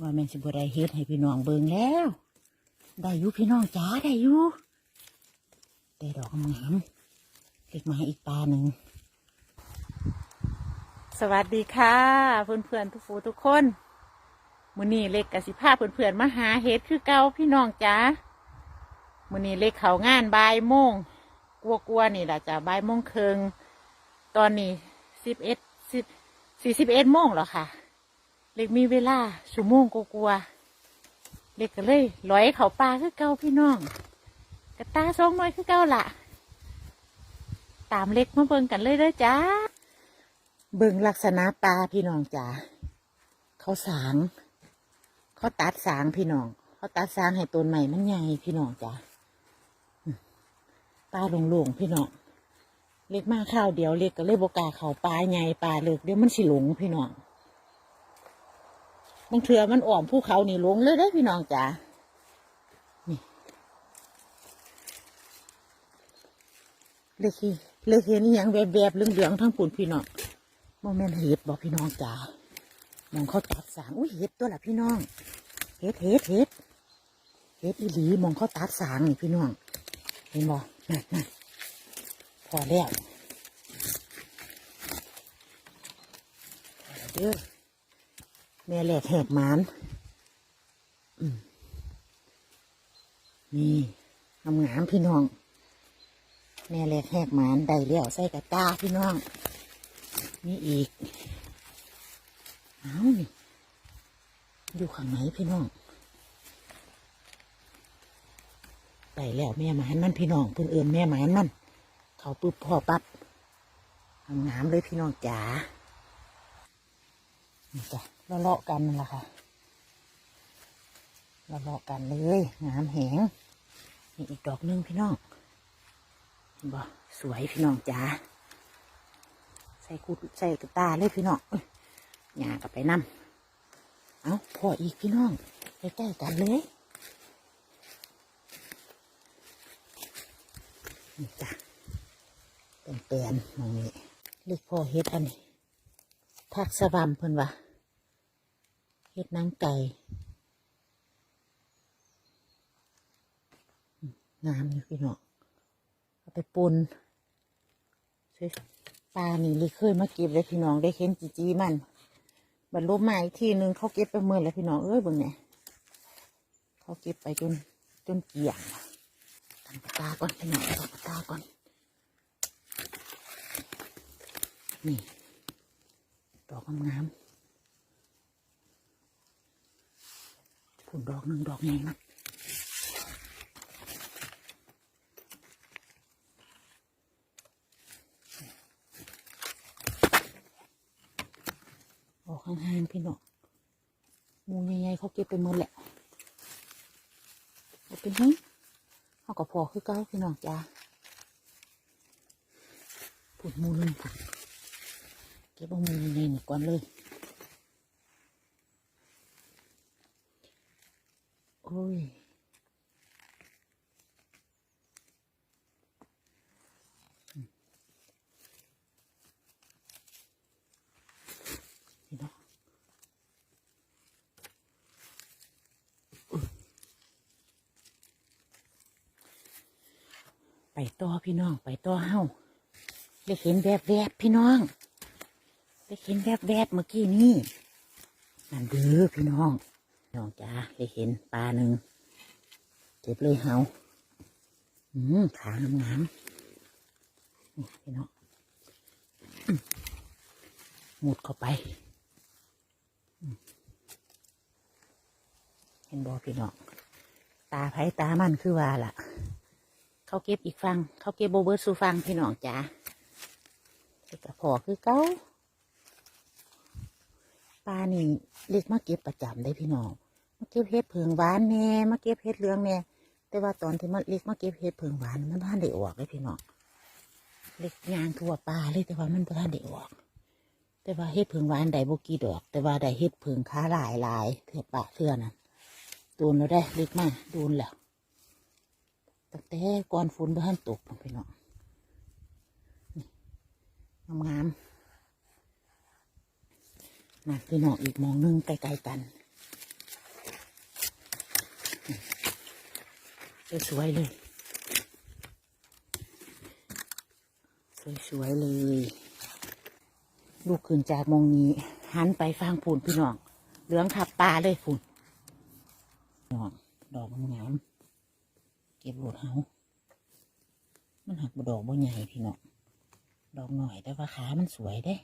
ว่าแม่นสิบได้เฮ็ดให้พี่น้องเบิ่งแล้ว ได้อยู่พี่น้องจ๋าได้อยู่ได้ดอกงามเล็กมาให้อีกปลาหนึ่ง สวัสดีค่ะเพื่อนเพื่อนทุกฟูทุกคนมือนี้เล็กกสิภาเพื่อนเพื่อนมาหาเฮ็ดคือเก่าพี่น้องจ๋ามือนี้เล็กเขางานบ่ายโมงกลัวๆนี่แหละจ้ะบ่ายโมงครึงตอนนี้สิบเอ็ดสิบสี่สิบเอ็ดโมงแล้วค่ะ เล็กมีเวลาชั่วโมงกลัวเล็กก็เลยลอยเขาปลาคือเก่าพี่น้องกระตาสองน้อยคือเก่าละตามเล็กมาเบิ่งกันเลยเด้อจ้าเบิ่งลักษณะปลาพี่น้องจ๋าเขาสางเขาตัดสางพี่น้องเขาตัดสางให้ต้นใหม่มันใหญ่พี่น้องจ๋าอืมปลาหลงๆพี่น้องเล็กมากข้าวเดียวเล็กก็เลยบกาเขาปลาใหญ่ปลาเล็กเดี๋ยวมันสิหลงพี่น้อง บางเถื่อมันอ่อมภูเขานี่หลงเลยได้พี่น้องจ๋านี่เล็กเห็นเล็กเห็นอย่างแบบๆเหลืองๆทั้งปุ่นพี่น้องโมเมนเห็ดบอกพี่น้องจ๋ามองเขาตัดสางอุ้ยเห็ดตัวละพี่น้องเห็ดเห็ดเห็ดเห็ดอีหลีมองเขาตัดสางนี่พี่น้องเห็นบ่นั่นนั่นพอแล้วพอแล้วเด้อ แม่แหลกแหกหมานอืมนี่งามงามพี่น้อง แม่แหลกแหกหมานได้แล้วใส่กระตาพี่น้อง นี่อีกเอานี่อยู่ข้างไหนพี่น้องได้แล้วแม่หมานมันพี่น้องเพิ่นเอื่นแม่หมานมันเขาปึ๊บพ่อปั๊บงามเลยพี่น้องจ๋า นี่จ้ะเลาะกันนั่นแหละค่ะเลาะกันเลยงามแหงนี่อีกดอกหนึงพี่น้องบ่สวยพี่น้องจ๋าใส่กุดใส่กระตาเลยพี่น้องอุ๊ยหยากับไปนำเอาพออีกพี่น้องใกล้ๆกันเลยนี่จ้ะเป็นเปลนๆมองนี้เล็กพ่อเฮ็ดอันนี้ ผักสะบำเพิ่นวะเฮ็ดน้ำไก่งามอยู่พี่น้องเอาไปปนปลานี่เลยเคยมาเก็บเลยพี่น้องได้เห็นจีจีมันบรรลุมาอีกทีนึงเขาเก็บไปเมื่อแล้วพี่น้องเอ้ยบิ่งเนี่ยเขาเก็บไปจนจนเกลี่ยงตั้งตาก่อนพี่น้องตั้งตาก่อนนี่ ดอกงามๆผุนดอกหนึ่งดอกใหญ่มากออกห่างๆพี่น้องมูใหญ่ๆเขาเก็บไปหมดแหละเอาเป็นหึเขาก็พอคือเก้าพี่น้องจ้าผุดมูหนึงผุด ก็บเอาหมูใหญ่ๆนี่ก่อนเลย โอ้ยไปต่อพี่น้อง ไปต่อเฮาได้เห็นแวบแวบๆพี่น้อง ได้เห็นแวบแวบๆเมื่อกี้นี่นั่นเด้อพี่น้องน้องจ้าได้เห็นปลาหนึ่งเก็บเลยเฮาอืมขางามนี่พี่น้องหมุดเข้าไป เห็นบอพี่น้องตาไผตามันคือว่าล่ะ เขาเก็บอีกฟัง เขาเก็บโบเบิร์ตสูฟังพี่น้องจ้าเก็บกระพอคือเก้า ปลานี่เล็กมาเก็บประจำได้พี่น้องมาเก็บเห็ดเผืองหวานแน่มาเก็บเห็ดเหลืองแน่แต่ว่าตอนที่มันเล็กมาเก็บเห็ดเผืองหวานมันบ้านได้ออกเลยพี่น้องเล็กยางทั่วปลาเลยแต่ว่ามันบ้านได้ออก แต่ว่าเห็ดเผืองหวานได้บกี่ดอก แต่ว่าได้เห็ดเผืองค้าหลายหลายเถื่อปะเถื่อนั่นโดนแล้วได้เล็กมากโดนแล้วตั้งแต่ก่อนฝนบ้านตกพี่น้อง นี่นะพี่น้องอีกมองหนึงไกลๆกันสวยๆเลย สวยๆเลย ลูกขึ้นจากมองนี้ หันไปฟังปูนพี่น้อง เหลืองขับตาเลยปูนน้องดอกงามเก็บรถเฮามันหักบดอกบ่ใหญ่พี่น้อง ดอกหน่อยแต่ว่าขามันสวยเด้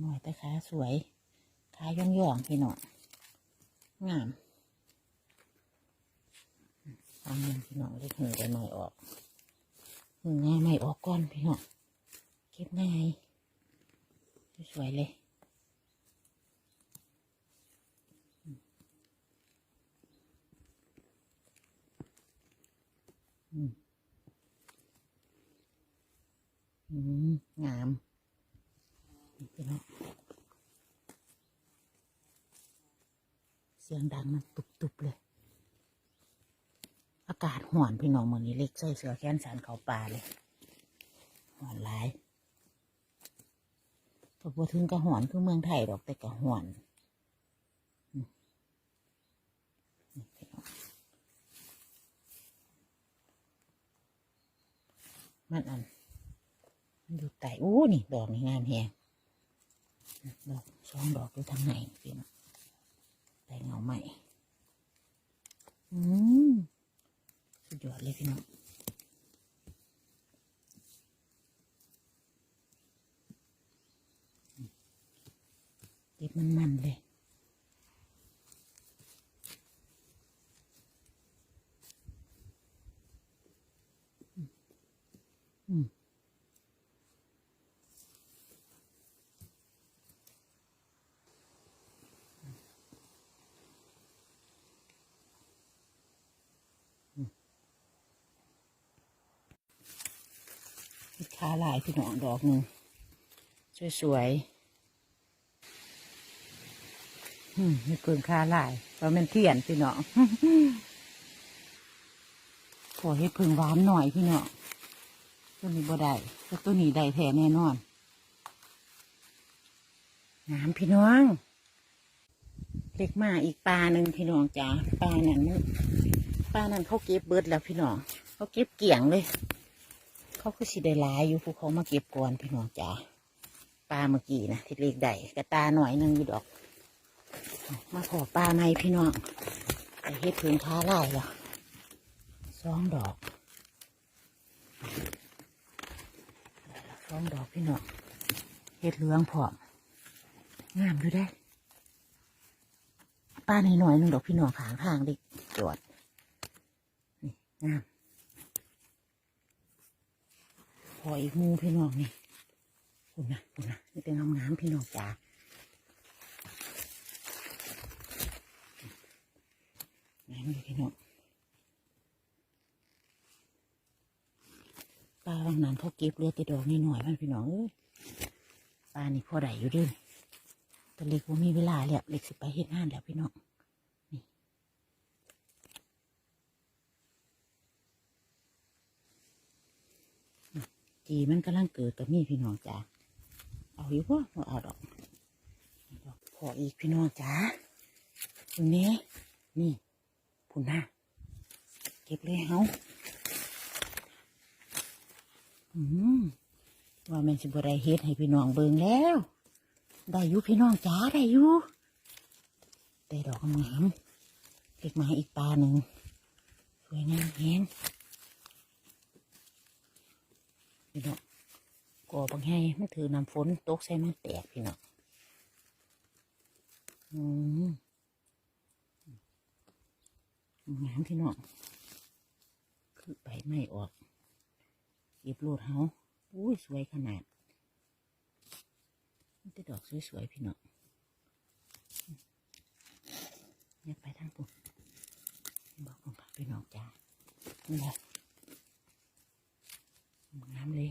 หน่อยแต่ขาสวยขาย่องย่องพี่น้องงามทำยังพี่น้องเล็กหูได้หน่อยออกหง่ายไม่ออกก่อนพี่น้องเก็บง่ายสวยเลยอืมงาม พี่น้อง เสียงดังมันตุบๆเลย อากาศห่อนพี่น้องมือนี้เล็กใส่เสือแขนสารเขาป่าเลยห่อนหลายก็พถึงกระห่อนคือเมืองไทยดอกแต่กระห่อนมันอันมันอยู่ไต่โอ้นี่ ดอกนี่งามแฮงดอกสองดอกอยู่ทางไหนพี่น้อง แต่เงาใหม่ อืมสุดยอดเลยพี่น้องเก็บมันมันๆเลย อืม มีขาลายพี่น้องดอกหนึ่งสวยๆอืมมีเกินขาลายเพราะมันเทียนพี่น้องขอให้พึ่งหวานหน่อยพี่น้องตัวนี้บ่ได้แต่ตัวนี้ได้แท้แน่นอนน้ำพี่น้อง เล็กมาอีกปลาหนึ่งพี่น้องจ้าปลานั้นมันปลานั้นเขาเก็บเบิดแล้วพี่น้องเขาเก็บเกี่ยงเลย เขาคือสิได้หลายอยู่พวกเขามาเก็บก่อนพี่น้องจ๋าปลาเมื่อกี้นะที่เล็กได้กระตาหน่อยหนึงอยู่ดอก มาขอปลาในพี่น้องไอเฮ็ดถึงค้าไล่ละสองดอกสองดอกพี่น้องเฮ็ดเหลืองผอมงามอยู่ได้ปลาในหน่อยหนึ่งดอกพี่น้องขางทางด็กจอดนี่งาม พ ออีกมูพี่น้องนี่คุณนะคุณนะนี่เป็นงามงามๆพี่น้องจ๋าน้ำเลยพี่น้องปลาบางนั้นเขาเก็บเลือดติดดอกนิดหน่อยมันพี่น้องเอ้ยปลานี่พอได้อยู่ด้วยแต่เล็กว่ามีเวลาแล้วเล็กสิไปเฮ็ดงานแล้วพี่น้อง จีมันกำลังเกิดกับนี่พี่น้องจ๋าเอาอยู่ว่าเอาดอกดอกพออีกพี่น้องจ๋าตรงนี้นี่พุ่นหน้าเก็บเลยเฮาอืมว่าแมันสิบได้เฮ็ดให้พี่น้องเบิ่งแล้ว ได้อยู่พี่น้องจ๋าได้อยู่ได้ดอกงามเก็บมาอีกปลาหนึ่งสวยงามแฮง พี่น้องก่อบางให้มันถือน้ำฝนตกใส่มันแตกพี่น้องอืมงามพี่น้องคือใบไม้ออกเก็บโลดเฮาอุ้ยสวยขนาดมันจะดอกสวยๆพี่น้องเนี่ยไปทางปุ่นบอกผมค่ะพี่น้องจ้านี่แหละงามเลย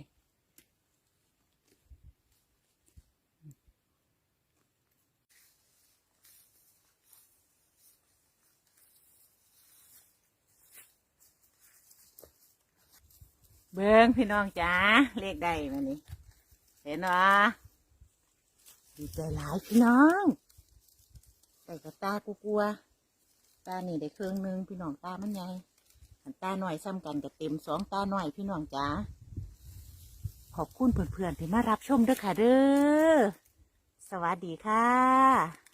เบิ้งพี่น้องจ๋าเลขใดมานี่เห็นวะดีใจหลายพี่น้องใส่กับตากูกลัวตานี่ได้เครื่องหนึงพี่น้องตามันใหญ่อันตาหน่อยซ้ำกันกับเต็มสองตาหน่อยพี่น้องจ๋าขอบคุณเพื่อนๆที่มารับชมด้อค่ะเด้อสวัสดีค่ะ